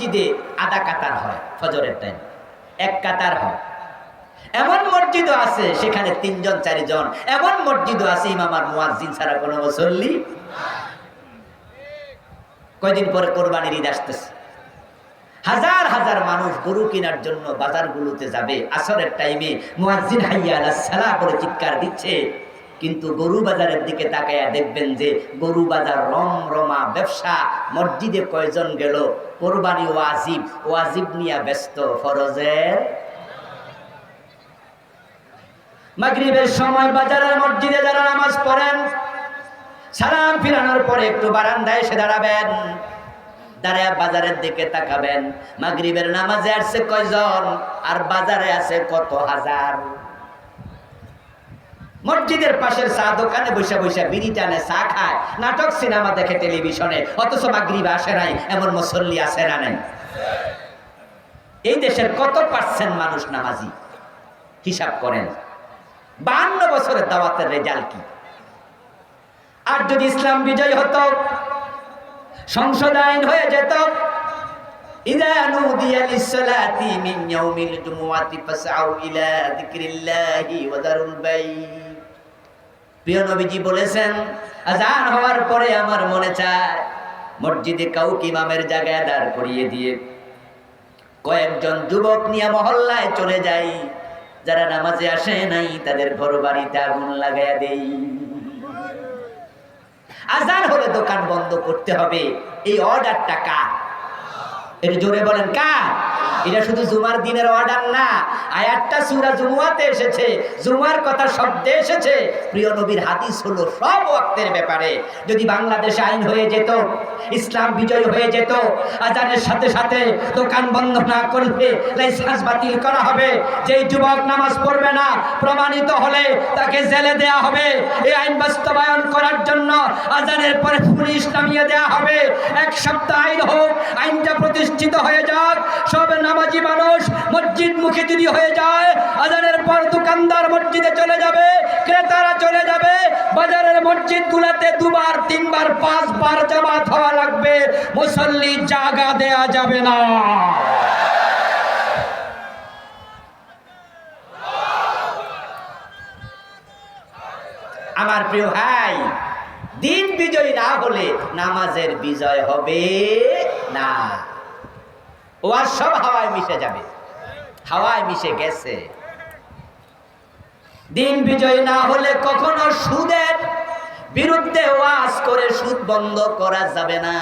মসজিদে আধা কাতার হয়, ফজরের টাইম এক কাতার হয়। এমন মসজিদও আছে, সেখানে তিনজন, চারিজন। এমন মসজিদও আছে, ইমাম আর মুয়াজ্জিন ছাড়া কোনো মুসল্লি কয়দিন পরে কোরবানির ঈদ আসতেছে। হাজার হাজার মানুষ গরু কেনার জন্য বাজারগুলোতে যাবে। আসরের টাইমে মুয়াজ্জিন হাইয়া আলাস সালাহ বলে চিৎকার দিচ্ছে। কিন্তু গরু বাজারের দিকে তাকায়া দেখবেন যে গরু বাজার রম রমা ব্যবসা। মসজিদে কয়জন গেল? কোরবানি ওয়াজিব। ওয়াজিব নিয়া ব্যস্ত। ফরজের মাগরিবের সময় বাজারের মসজিদে যারা নামাজ পড়েন, সালাম ফিরানোর পরে একটু বারান্দায় এসে দাঁড়াবেন। দাঁড়ায় বাজারের দিকে তাকাবেন। মাগরিবের নামাজে আসছে কয়জন? আর বাজারে আছে কত হাজার? মসজিদের পাশের চা দোকানে বসে বসে বিড়ি টানে চা খায় নাটক সিনেমা দেখে টেলিভিশনে অথচ মাগরিব আসে নাই এমন মুসল্লি আসে না নাই এই দেশের কত পার্সেন্ট মানুষ নামাজি হিসাব করেন বান্ন বছরের দাওয়াতের রেজাল্ট কি আর যদি ইসলাম বিজয় হতো সংসদ আইন হয়ে যেত إذا نودي للصلاة من يوم الجمعة فاسعوا إلى ذكر الله وذروا البيع প্রিয় নবীজি বলেছেন, আজান হওয়ার পরে আমার মনে চায়, মসজিদে কাউকে ইমামের জায়গায় দাঁড় করিয়ে দিয়ে কয়েকজন যুবক নিয়ে মহল্লায় চলে যাই, যারা নামাজে আসে নাই, তাদের ঘর বাড়িতে আগুন লাগাইয়া দেই। আজান হলে দোকান বন্ধ করতে হবে, এই অর্ডারটা কার? জোরে বলেন এটা শুধু জুমার দিনের অর্ডার না আয়াতটা সুরা জুমুয়াতে এসেছে। জুমার কথা শব্দে এসেছে। প্রিয় নবীর হাদিস হলো সব ওয়াক্তের ব্যাপারে। যদি বাংলাদেশে আইন হয়ে যেত, ইসলাম বিজয় হয়ে যেত, আজানের সাথে সাথে দোকান বন্ধ না করলে লাইসেন্স বাতিল করা হবে। যেই যুবক নামাজ পড়বে না, প্রমাণিত হলে তাকে জেলে দেয়া হবে। এই আইন বাস্তবায়ন করার জন্য আজানের পরে পুলিশ নামিয়ে দেয়া হবে। এক সপ্তাহ আইন হোক, আইনটা প্রতিষ্ঠিত হয়ে যাক। সব নামাজি মানুষ মসজিদ মুখী যদি হয়ে যায়, আজানের পর দোকানদার মসজিদে চলে যাবে, ক্রেতারা চলে যাবে, বাজারের মসজিদ গুলাতে দুবার, তিনবার, পাঁচবার জামাত হওয়া লাগবে। মুসল্লি জাগা দেয়া যাবে না। আমার প্রিয় ভাই, দিন বিজয় না হলে নামাজের বিজয় হবে না। ও আর সব হাওয়ায় মিশে যাবে। হাওয়ায় মিশে গেছে। দিন বিজয় না হলে কখনো সুদের বিরুদ্ধে ওয়াজ করে সুদ বন্ধ করা যাবে না।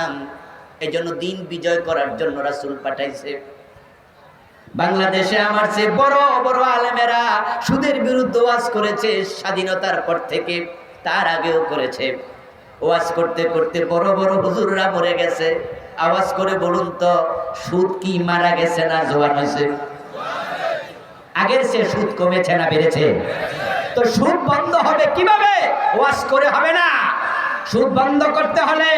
এই জন্য দিন বিজয় করার জন্য রাসুল পাঠাইছে। বাংলাদেশে আমার চেয়ে বড় বড় আলেমেরা সুদের বিরুদ্ধে ওয়াজ করেছে, স্বাধীনতার পর থেকে, তার আগেও করেছে। ওয়াজ করতে করতে বড় বড় হুজুররা মরে গেছে। আওয়াজ করে বলুন তো, সুদ কি মারা গেছে না জোয়ান হয়েছে? আগের সে সুদ কমেছে না বেড়েছে? তো সুদ বন্ধ হবে কীভাবে? ওয়াজ করে হবে না। সুদ বন্ধ করতে হলে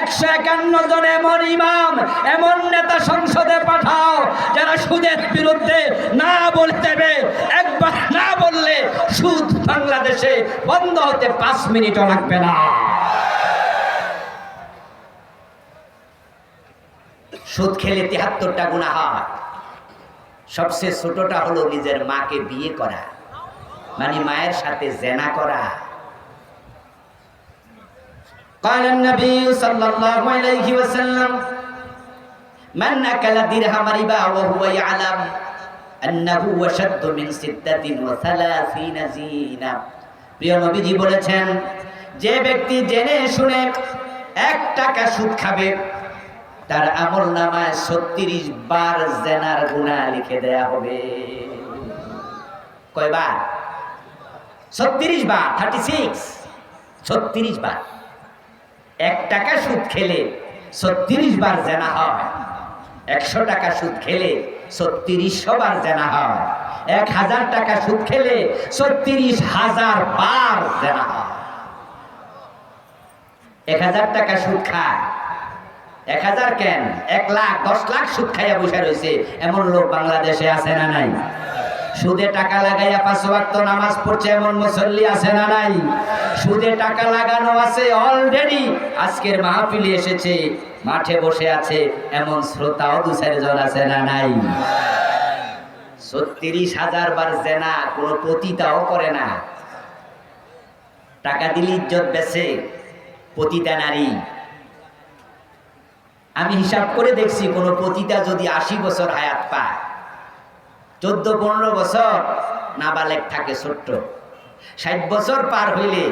একশো একান্ন জন এমন ইমাম, এমন নেতা সংসদে পাঠাও, যারা সুদের বিরুদ্ধে না বলতে একবার না বললে সুদ বাংলাদেশে বন্ধ হতে পাঁচ মিনিটও লাগবে না। সুদ খেলে তিহাত্তরটা গুণা হয় সবচেয়ে ছোটটা হলো নিজের মাকে বিয়ে করা মানে মায়ের সাথে জেনা করা قال النبي صلى الله عليه وسلم من أكل درهم ربا وهو يعلم أنه وشد من ستة وثلاثين زينة প্রিয় নবীজি বলেছেন যে ব্যক্তি জেনে শুনে এক টাকা সুদ খাবে তার আমল নামায় ছত্রিশ বার জেনার গুণা লিখে দেয়া হবে। কয়বার ছত্রিশ বার থার্টি সিক্স ছত্রিশ বার। এক টাকা সুদ খেলে ছত্রিশ বার জেনা হয়। একশো টাকা সুদ খেলে ছত্রিশশো বার জেনা হয়। এক হাজার টাকা সুদ খেলে ছত্রিশ হাজার বার জেনা হয়। এক হাজার টাকা সুদ খায়। এক হাজার কেন? এক লাখ, দশ লাখ সুদ খাইয়া বসে রয়েছে। এমন লোক বাংলাদেশে আছে না নাই? সুদে টাকা লাগাইয়া পাঁচ ওয়াক্ত নামাজ পড়ছে এমন মুসল্লি আছে না নাই? সুদে টাকা লাগানো আছে অলরেডি আজকের মাহফিলে এসেছে, মাঠে বসে আছে এমন শ্রোতাও দু চারজন আছে না নাই? ছত্রিশ হাজার বার জেনা, কোনো পতিতাও করে না। টাকা দিলে ইজ্জত বেছে, পতিতা নারী। আমি হিসাব করে দেখছি কোনো পতিতা যদি আশি বছর হায়াত পায়, চোদ্দ, পনেরো বছর নাবালেক থাকে ছোট্ট। ষাট বছর পার হইলে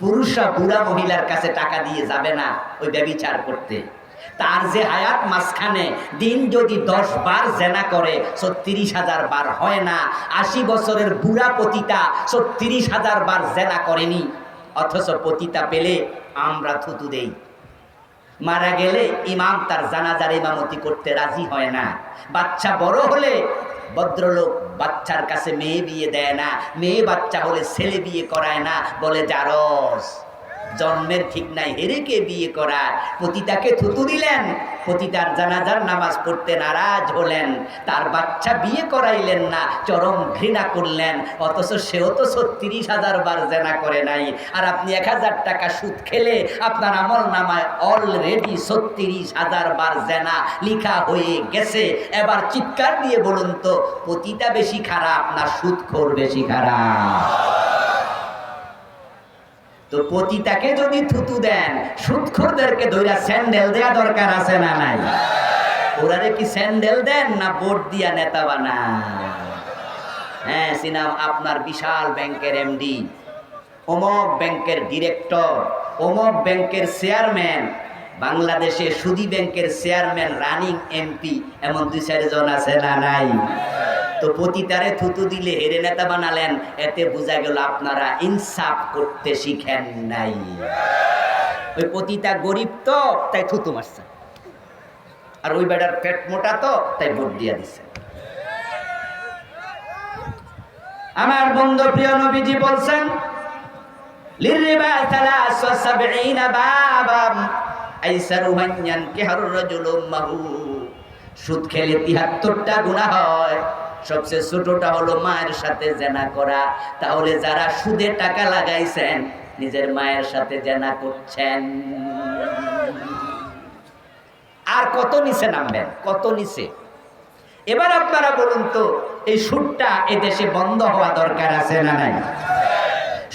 পুরুষরা বুড়া মহিলার কাছে টাকা দিয়ে যাবে না ওই ব্যবিচার করতে। তার যে হায়াত মাঝখানে দিন যদি দশ বার জেনা করে, ছত্রিশ হাজার বার হয় না, আশি বছরের বুড়া পতিতা ছত্রিশ হাজার বার জেনা করেনি, অথচ পতিতা পেলে আমরা থুতু দেই। মারা গেলে ইমাম তার জানাজার ইমামতি করতে রাজি হয় না। বাচ্চা বড় হলে ভদ্রলোক বাচ্চার কাছে মেয়ে বিয়ে দেয় না। মেয়ে বাচ্চা হলে ছেলে বিয়ে করায় না। বলে জারস জন্মের ঠিক নাই হেরেকে বিয়ে করায় পতিতাকে থুতু দিলেন, পতিতার জানাজার নামাজ পড়তে নারাজ হলেন। তার বাচ্চা বিয়ে করাইলেন না, চরম ঘৃণা করলেন, অথচ সেও তো ছত্রিশ হাজার বার জেনা করে নাই। আর আপনি এক হাজার টাকা সুদ খেলে আপনার আমল নামায় অলরেডি ছত্রিশ হাজার বার জেনা লিখা হয়ে গেছে। এবার চিৎকার দিয়ে বলুন তো, পতিতা বেশি খারাপ না সুদখোর বেশি খারাপ? তো পতিতাকে যদি থুতু দেন সুদখোরদেরকে ধইরা স্যান্ডেল দেয়া দরকার আছে না নাই? ওরারে কি স্যান্ডেল দেন না বোর্ড দিয়া নেতা বানান হ্যাঁ সিনাম আপনার বিশাল ব্যাংকের এমডি, অমক ব্যাংকের ডিরেক্টর, অমক ব্যাংকের চেয়ারম্যান, বাংলাদেশে সুদী ব্যাংকের চেয়ারম্যান, রানিং এমপি, এমন দুই চারজন আছে না নাই? তো পতিতারে থুতু দিলে হেরে নেতা বানালেন, এতে বোঝা গেল আপনারা ইনসাফ করতে শিখেন নাই। ওই পতিতা গরিব তো, তাই থুতু মারছে। আর ওই বেটার পেট মোটা তো, তাই ভোট দিয়া দিছে। আমার বন্ধু প্রিয় নবীজি বলছেন সুদ খেলে 73টা গুনাহ হয়। সবচেয়ে ছোটটা হলো মায়ের সাথে জেনা করা। তাহলে যারা সুদে টাকা লাগাইছেন, নিজের মায়ের সাথে জেনা করছেন। আর কত নিচে নামবেন? কত নিচে? এবার আপনারা বলুন তো, এই সুদটা এ দেশে বন্ধ হওয়া দরকার আছে না নাই?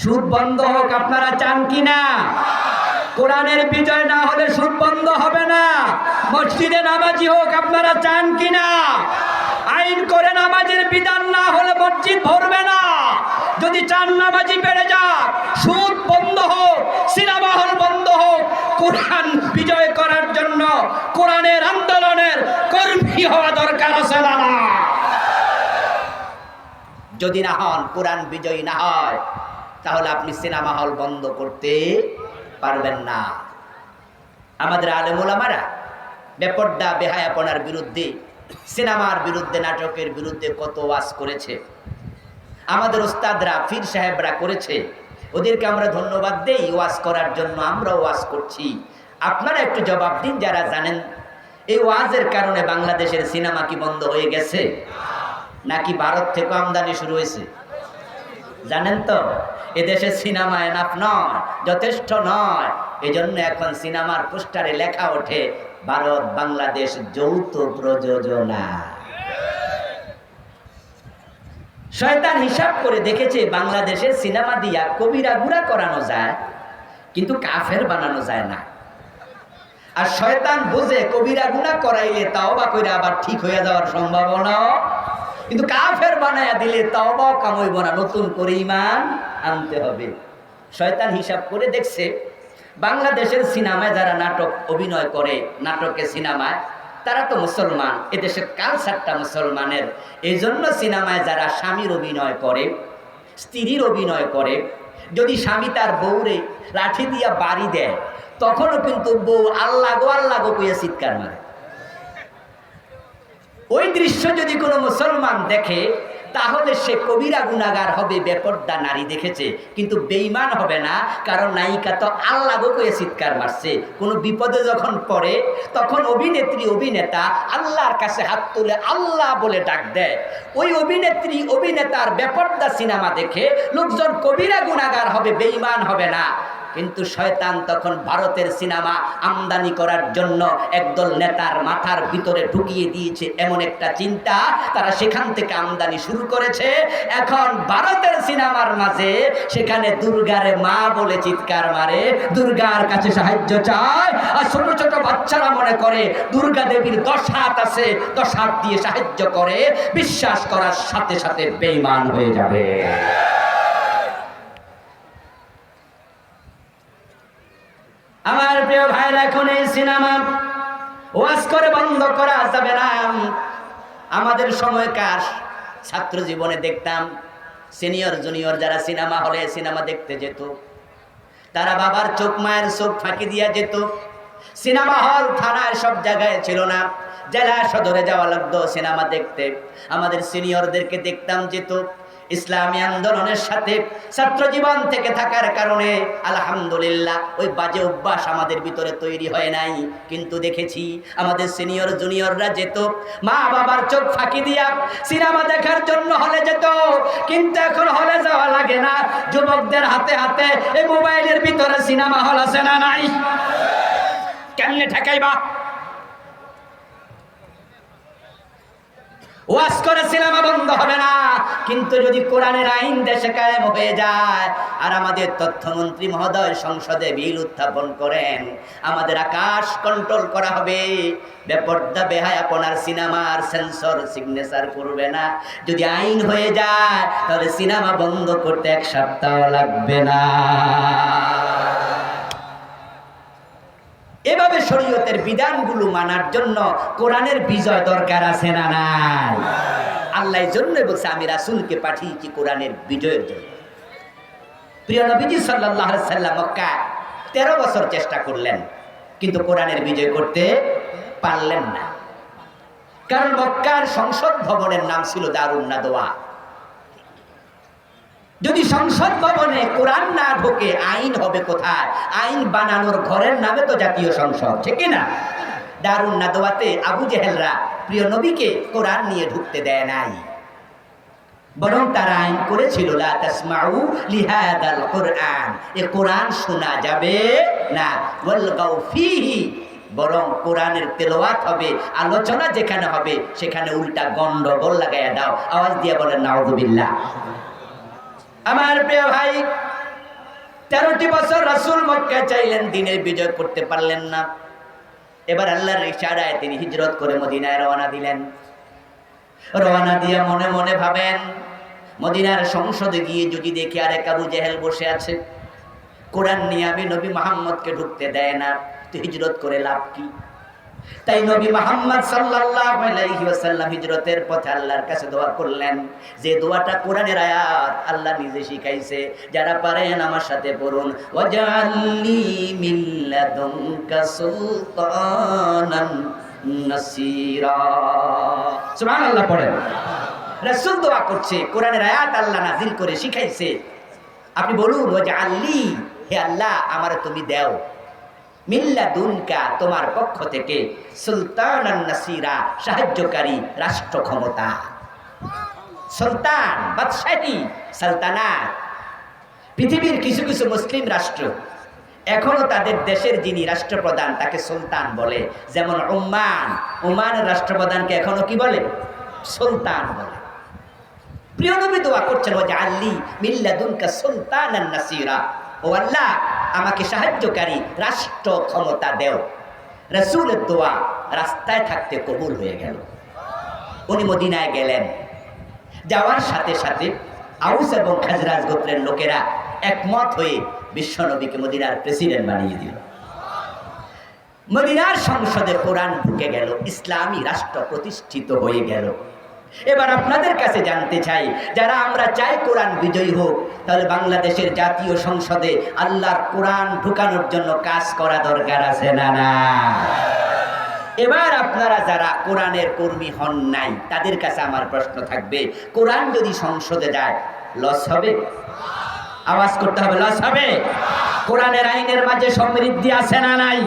সুদ বন্ধ হোক, আপনারা চান কি না কোরআনের বিজয় না হলে সুদ বন্ধ হবে না। মসজিদে নামাজি হোক, আপনারা চান কি না আইন করে নামাজের বিধান না হলে মসজিদ ভরবে না। যদি চান নামাজি বেড়ে যাক, সুদ বন্ধ হোক সিনেমা হল বন্ধ হোক, কোরআন বিজয় করার জন্য কোরআনের আন্দোলনের কর্মী হওয়া দরকার আছে না যদি না হন, কোরআন বিজয়ী না হয়, তাহলে আপনি সিনেমা হল বন্ধ করতে পারবেন না। আমাদের আলেমুলামারা বেপর্দা, বেহায়াপনার বিরুদ্ধে সিনেমার বিরুদ্ধে, নাটকের বিরুদ্ধে কত ওয়াজ করেছে? আমাদের ওস্তাদরা ফির সাহেবরা করেছে। ওদেরকে আমরা ধন্যবাদ দেই ওয়াজ করার জন্য আমরা ওয়াজ করছি। আপনারা একটু জবাব দিন যারা জানেন, এই ওয়াজের কারণে বাংলাদেশের সিনেমা কি বন্ধ হয়ে গেছে? নাকি ভারত থেকে আমদানি শুরু হয়েছে? জানেন তো, এদেশে সিনেমা এনাফ নয়, যথেষ্ট নয়। এই জন্য এখন সিনেমার পোস্টারে লেখা ওঠে ভারত, বাংলাদেশ যৌথ প্রযোজনা। শয়তান হিসাব করে দেখেছে বাংলাদেশের সিনেমা দিয়া কবিরা গুড়া করানো যায়, কিন্তু কাফের বানানো যায় না। আর শয়তান বোঝে কবিরা গুণা করাইলে তাও বা কইরা আবার ঠিক হয়ে যাওয়ার সম্ভাবনা। কিন্তু কাফের বানায়া দিলে তাও বা কামইব না, নতুন করে ইমান আনতে হবে। শয়তান হিসাব করে দেখছে বাংলাদেশের সিনেমায় যারা নাটক, অভিনয় করে, নাটকে সিনেমায়, তারা তো মুসলমান। এদেশের কালচারটা মুসলমানের। এই জন্য সিনেমায় যারা স্বামীর অভিনয় করে, স্ত্রীর অভিনয় করে, যদি স্বামী তার বউরে লাঠি দিয়া বাড়ি দেয়, তখনও কিন্তু বউ আল্লাহ গো আল্লাহ গো কইয়া চিৎকার মারে। ওই দৃশ্য যদি কোনো মুসলমান দেখে তাহলে সে কবিরা গুণাগার হবে, বেপর্দা নারী দেখেছে। কিন্তু বেইমান হবে না, কারণ নায়িকা তো আল্লাহ গোকে চিৎকার মারছে। কোনো বিপদে যখন পড়ে, তখন অভিনেত্রী, অভিনেতা আল্লাহর কাছে হাত তুলে আল্লাহ বলে ডাক দেয়। ওই অভিনেত্রী, অভিনেতার বেপর্দা সিনেমা দেখে লোকজন কবিরা গুণাগার হবে বেইমান হবে না। কিন্তু শয়তান তখন ভারতের সিনেমা আমদানি করার জন্য একদল নেতার মাথার ভিতরে ঢুকিয়ে দিয়েছে এমন একটা চিন্তা। তারা সেখান থেকে আমদানি শুরু করেছে। এখন ভারতের সিনেমার মাঝে সেখানে দুর্গারে মা বলে চিৎকার মারে। দুর্গার কাছে সাহায্য চায়। আর ছোট ছোট বাচ্চারা মনে করে, দুর্গা দেবীর দশ হাত আছে, দশ হাত দিয়ে সাহায্য করে। বিশ্বাস করার সাথে সাথে বেইমান হয়ে যাবে আমার প্রিয় ভাইরা, এখন এই সিনেমা ওয়াজ করে বন্ধ করা যাবে না। আমাদের সময়কার ছাত্র জীবনে দেখতাম, সিনিয়র, জুনিয়র যারা সিনেমা হলে সিনেমা দেখতে যেত, তারা বাবার চোখ, মায়ের চোখ ফাঁকি দিয়া যেত। সিনেমা হল, থানায় সব জায়গায় ছিল না। জেলা সদরে যাওয়া লাগতো সিনেমা দেখতে। আমাদের সিনিয়রদেরকে দেখতাম যেত। ইসলামী আন্দোলনের সাথে ছাত্র জীবন থেকে থাকার কারণে, আলহামদুলিল্লাহ, ওই বাজে অভ্যাস আমাদের ভিতরে তৈরি হয় নাই। কিন্তু দেখেছি, আমাদের সিনিয়র, জুনিয়ররা যেত মা বাবার চোখ ফাঁকি দিয়া সিনেমা দেখার জন্য হলে যেত, কিন্তু এখন হলে যাওয়া লাগে না। যুবকদের হাতে হাতে এই মোবাইলের ভিতরে সিনেমা হল আছে না নাই? কেমনে ঠেকাইবা? ওয়াজ করে সিনেমা বন্ধ হবে না। কিন্তু যদি কোরআনের আইন দেশে কায়েম হয়ে যায়, আর আমাদের তথ্যমন্ত্রী মহোদয় সংসদে বিল উত্থাপন করেন, আমাদের আকাশ কন্ট্রোল করা হবে। বেপর্দা বেহায় আপনার সিনেমার সেন্সর সিগনেচার করবে না। যদি আইন হয়ে যায়, তাহলে সিনেমা বন্ধ করতে এক সপ্তাহ লাগবে না। এভাবে শরীয়তের বিধানগুলো মানার জন্য কোরআনের বিজয় দরকার আছে না নাই? আল্লাহ জন্য বলছে, আমি রাসুলকে পাঠিয়েছি কোরআনের বিজয়ের জন্য। প্রিয় নবীজি সাল্লাহ সাল্লাম মক্কা তেরো বছর চেষ্টা করলেন, কিন্তু কোরআনের বিজয় করতে পারলেন না। কারণ মক্কার সংসদ ভবনের নাম ছিল দারুণ নাদোয়া যদি সংসদ ভবনে কোরআন না ঢোকে, আইন হবে কোথায়? আইন বানানোর ঘরের নামে তো জাতীয় সংসদ, ঠিক না? দারুণ নাদোয়াতে আবু জেহেলরা প্রিয় নবীকে কোরআন নিয়ে ঢুকতে দেয় নাই। বরং তারা আইন করেছিল কোরআন এ কোরআন শোনা যাবে না। বরং কোরআনের তেলাওয়াত হবে, আলোচনা যেখানে হবে, সেখানে উল্টা গন্ডগোল লাগাইয়া দাও। আওয়াজ দিয়ে বলেন নাউযুবিল্লাহ আমার প্রিয় ভাই, তেরোটি বছর রাসুল মক্কা চাইলেন দিনের বিজয় করতে পারলেন না। এবার আল্লাহর ইশারায় তিনি হিজরত করে মদিনায় রওনা দিলেন। রওনা দিয়ে মনে মনে ভাবেন, মদিনার সংসদে গিয়ে যদি দেখি আরেক আবু জেহেল বসে আছে, কোরআন নিয়ে আমি নবী মোহাম্মদকে ঢুকতে দেয় না, তো হিজরত করে লাভ কি? তাই নবী মোহাম্মদ সাল্লাল্লাহু আলাইহি ওয়াসাল্লাম হিজরতের পথে আল্লাহর কাছে দোয়া করলেন। যে দোয়াটা কোরআনের আয়াত, আল্লাহ নিজে শিখাইছে, যারা পারেন আমার সাথে পড়ুন। ওয়াজআলনি মিন লাদুনকা সুলতানান নাসিরা। সুবহানাল্লাহ পড়েন। রাসূল দোয়া করছে, কোরআনের আয়াত আল্লাহ নাযিল করে শিখাইছে। আপনি বলুন, ওয়াজআলনি, হে আল্লাহ, আমারে তুমি দাও। মিল্লা তোমার পক্ষ থেকে সুলতান নাসিরা সাহায্যকারী রাষ্ট্র ক্ষমতা সুলতান, বাদশাহী, সালতানাত। পৃথিবীর কিছু কিছু মুসলিম রাষ্ট্র, এখনও তাদের দেশের যিনি রাষ্ট্রপ্রধান, তাকে সুলতান বলে। যেমন ওমান ওমানের রাষ্ট্রপ্রধানকে এখনও কি বলে? সুলতান বলে। প্রিয় নবী দোয়া করছেন আল্লি মিল্লাদুনকা সুলতান নাসিরা ও আল্লাহ, আমাকে সাহায্যকারী রাষ্ট্র ক্ষমতা দেও। রসুলের দোয়া রাস্তায় থাকতে কবুল হয়ে গেল। উনি মদিনায় গেলেন। যাওয়ার সাথে সাথে আউস এবং খাজরাজ গোত্রের লোকেরা একমত হয়ে বিশ্বনবীকে মদিনার প্রেসিডেন্ট বানিয়ে দিল। মদিনার সংসদে কোরআন ঢুকে গেল, ইসলামী রাষ্ট্র প্রতিষ্ঠিত হয়ে গেল। এবার আপনাদের কাছে জানতে চাই, যারা আমরা চাই কোরআন বিজয়ী হোক, তাহলে বাংলাদেশের জাতীয় সংসদে আল্লাহর কোরআন ঢুকানোর জন্য কাজ করা দরকার আছে না না? এবার আপনারা যারা কোরআনের কর্মী হন নাই, তাদের কাছে আমার প্রশ্ন থাকবে, কোরআন যদি সংসদে যায়, লস হবে? আওয়াজ করতে হবে, লস হবে? কোরআনের আইনের মাঝে সমৃদ্ধি আছে না নাই?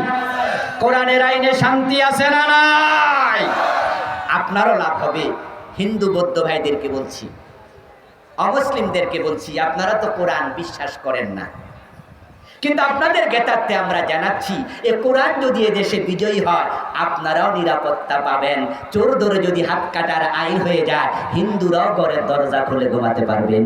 কোরআনের আইনে শান্তি আছে না নাই? আপনারও লাভ হবে। হিন্দু বৌদ্ধ ভাইদেরকে বলছি অমুসলিমদেরকে বলছি আপনারা তো কোরআন বিশ্বাস করেন না। কিন্তু আপনাদের জ্ঞাতার্থে আমরা জানাচ্ছি, এ কোরআন যদি দেশে বিজয়ী হয়, আপনারাও নিরাপত্তা পাবেন। চোর ধরে যদি হাত কাটার আইন হয়ে যায়, হিন্দুরাও ঘরের দরজা খুলে ঘুমাতে পারবেন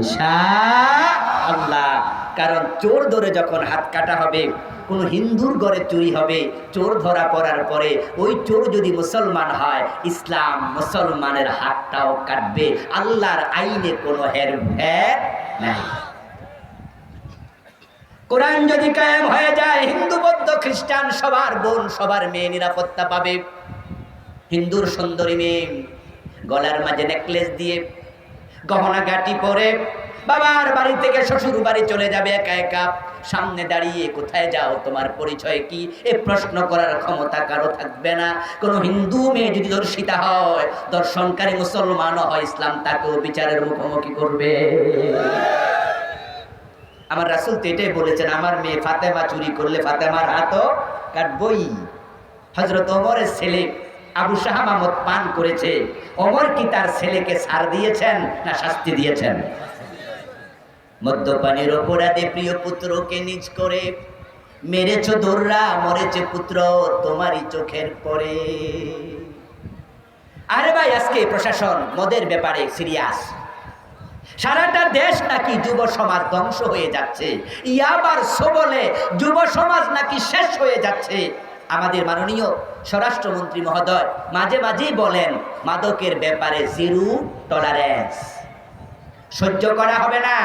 আল্লাহ কারণ চোর ধরে যখন হাত কাটা হবে, কোনো হিন্দুর ঘরে চুরি হবে, চোর ধরা পড়ার পরে ওই চোর যদি মুসলমান হয়, ইসলাম মুসলমানের হাতটাও কাটবে, আল্লাহর আইনে কোনো হের ভের নাই। কোরআন যদি কায়েম হয়ে যায়, হিন্দু, বৌদ্ধ, খ্রিস্টান, সবার বোন, সবার মেয়ে নিরাপত্তা পাবে। হিন্দুর সুন্দরী মেয়ে গলার মাঝে নেকলেস দিয়ে গহনা গাটি পরে বাবার বাড়ি থেকে শ্বশুর বাড়ি চলে যাবে একা একা। সামনে দাঁড়িয়ে কোথায় যাও, তোমার পরিচয় কি? এ প্রশ্ন করার ক্ষমতা কারও থাকবে না। কোনো হিন্দু মেয়ে যদি দর্শিতা হয় দর্শনকারী মুসলমানও হয়, ইসলাম তাকেও বিচারের মুখোমুখি করবে। আমার রাসুল তো এটাই বলেছেন, আমার মেয়ে ফাতেমা চুরি করলে ফাতেমার হাতও কাটবই। হজরত ওমরের ছেলে আবু শাহ মাহমদ পান করেছে। ওমর কি তার ছেলেকে ছাড় দিয়েছেন না শাস্তি দিয়েছেন? মদ্যপানের অপরাধে প্রিয় পুত্রকে নিজ করে মেরেছ দোররা, মরেছে পুত্র তোমারই চোখের পরে। আরে ভাই, আজকে প্রশাসন মদের ব্যাপারে সিরিয়াস সারাটা দেশ নাকি যুব সমাজ ধ্বংস হয়ে যাচ্ছে। ইয়াবার সবলে যুব সমাজ নাকি শেষ হয়ে যাচ্ছে। আমাদের মাননীয় স্বরাষ্ট্রমন্ত্রী মহোদয় মাঝে মাঝেই বলেন, মাদকের ব্যাপারে জিরো টলারেন্স। সহ্য করা হবে না।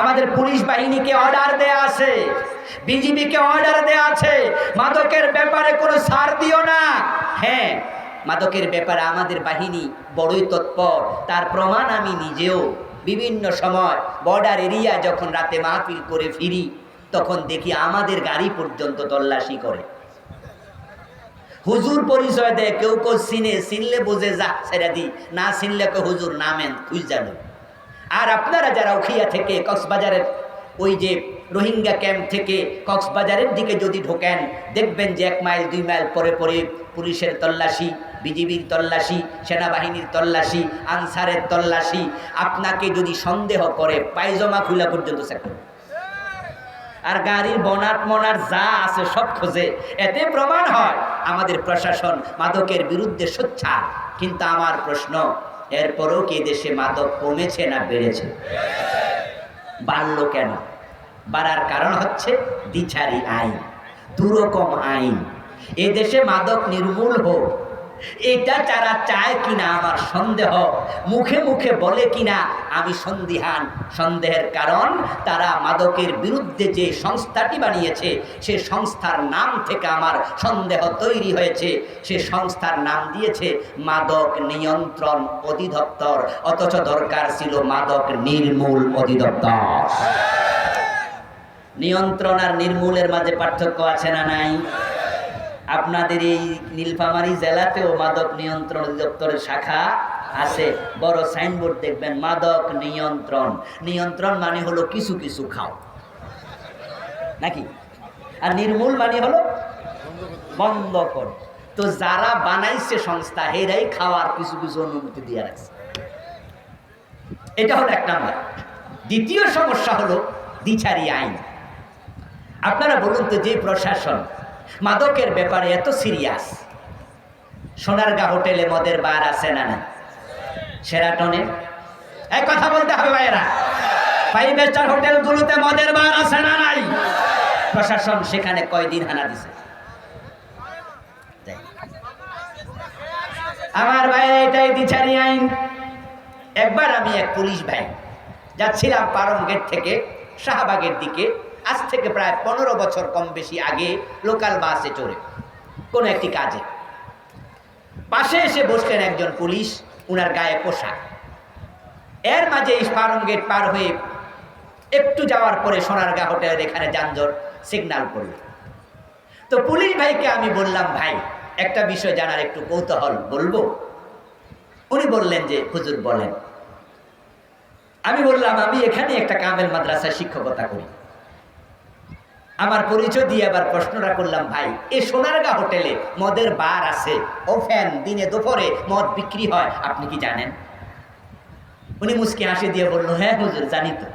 আমাদের পুলিশ বাহিনীকে অর্ডার দেয়া আছে। বিজিবিকে অর্ডার দেয়া আছে। মাদকের ব্যাপারে কোনো ছাড় দিও না। হ্যাঁ মাদকের ব্যাপারে আমাদের বাহিনী বড়ই তৎপর। তার প্রমাণ আমি নিজেও। বিভিন্ন সময় বর্ডার এরিয়া যখন রাতে মাহফিল করে ফিরি, তখন দেখি আমাদের গাড়ি পর্যন্ত তল্লাশি করে। হুজুর পরিচয় দেয়, কেউ কেউ চিনে, চিনলে বোঝে, যা, ছেড়ে দি। না চিনলে কেউ হুজুর, নামেন তুই জানো। আর আপনারা যারা উখিয়া থেকে কক্সবাজারের ওই যে রোহিঙ্গা ক্যাম্প থেকে কক্সবাজারের দিকে যদি ঢোকেন, দেখবেন যে এক মাইল, দুই মাইল পরে পরে পুলিশের তল্লাশি বিজিবির তল্লাশি, সেনাবাহিনীর তল্লাশি, আনসারের তল্লাশি, আপনাকে যদি সন্দেহ করে, পায়জমা খুলা পর্যন্ত করবে আর গাড়ির বনাট মনাট যা আছে সব খোঁজে, এতে প্রমাণ হয় আমাদের প্রশাসন মাদকের বিরুদ্ধে সোচ্ছা কিন্তু আমার প্রশ্ন, এরপরেও কি দেশে মাদক কমেছে না বেড়েছে? বাড়লো কেন? বাড়ার কারণ হচ্ছে দ্বিচারি আইন, দুরকম আইন। এ দেশে মাদক নির্মূল হোক এটা যারা চায় কিনা আমার সন্দেহ, মুখে মুখে বলে কিনা আমি সন্দিহান। সন্দেহের কারণ, তারা মাদকের বিরুদ্ধে যে সংস্থাটি বানিয়েছে, সে সংস্থার নাম থেকে আমার সন্দেহ তৈরি হয়েছে। সে সংস্থার নাম দিয়েছে মাদক নিয়ন্ত্রণ অধিদপ্তর, অথচ দরকার ছিল মাদক নির্মূল অধিদপ্তর। নিয়ন্ত্রণ আর নির্মূলের মাঝে পার্থক্য আছে না নাই? আপনাদের এই নীলফামারী জেলাতেও মাদক নিয়ন্ত্রণ অধিদপ্তরের শাখা আছে। বড় সাইনবোর্ড দেখবেন, মাদক নিয়ন্ত্রণ। নিয়ন্ত্রণ মানে হলো কিছু কিছু খাও। নাকি? আর নির্মূল মানে হলো বন্ধ কর। তো যারা বানাইছে সংস্থা হেরাই খাওয়ার কিছু কিছু অনুমতি দিয়ে রাখছে। এটা হলো এক নাম্বার। দ্বিতীয় সমস্যা হলো দ্বিচারি আইন। আপনারা বলুন তো যে প্রশাসন মাদকের ব্যাপারে এত সিরিয়াস। সোনারগা হোটেলে মদের বার আছে না না? সেরাটনে এক কথা বলতে হবে ভাইয়েরা। ফাইভ স্টার হোটেলগুলোতে মদের বার আছে না নাই? প্রশাসন সেখানে কয়দিন হানা দিছে? আমার ভাইয়েরা, এটাই দ্বিচারি আইন। একবার আমি এক পুলিশ ভাই যাচ্ছিলাম পারম গেট থেকে, শাহবাগের দিকে। আজ থেকে প্রায় পনেরো বছর কম বেশি আগে লোকাল বাসে চড়ে, কোনো একটি কাজে। পাশে এসে বসলেন একজন পুলিশ, উনার গায়ে পোশাক। এর মাঝে ফার্ম গেট পার হয়ে একটু যাওয়ার পরে সোনারগা হোটেলের এখানে যানজট সিগনাল করল। তো পুলিশ ভাইকে আমি বললাম, ভাই, একটা বিষয় জানার একটু কৌতূহল বলব? উনি বললেন যে, হুজুর বলেন। আমি বললাম, আমি এখানে একটা কামেল মাদ্রাসায় শিক্ষকতা করি। আমার পরিচয় দিয়ে আবার প্রশ্নটা করলাম, ভাই এই সোনারগা হোটেলে মদের বার আছে ও ফ্যান দিনে দুপুরে মদ বিক্রি হয়, আপনি কি জানেন? উনি মুসকি হাসি দিয়ে বলল হ্যাঁ হুজুর, জানি তো।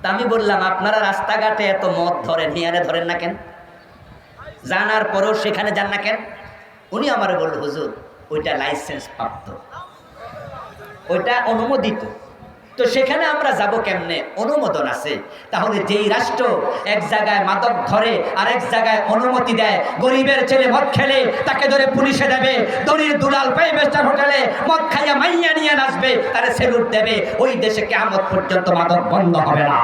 তা আমি বললাম, আপনারা রাস্তাঘাটে এত মদ ধরেন, হিয়ারে ধরেন না কেন? জানার পরেও সেখানে যান না কেন? উনি আমার বলল, হুজুর, ওইটা লাইসেন্স প্রাপ্ত। ওইটা অনুমোদিত। তো সেখানে আমরা যাব কেমনে? অনুমোদন আছে। তাহলে যেই রাষ্ট্র এক জায়গায় মাদক ধরে আর এক জায়গায় অনুমতি দেয়, গরিবের ছেলে মদ খেলে, তাকে ধরে পুলিশে দেবে, দড়ির দুলাল পাই বেস্টার হোটেলে মদ খাইয়া মাইয়া নিয়ে নাচবে, তারা সেলুট দেবে, ওই দেশে কেমন পর্যন্ত মাদক বন্ধ হবে না।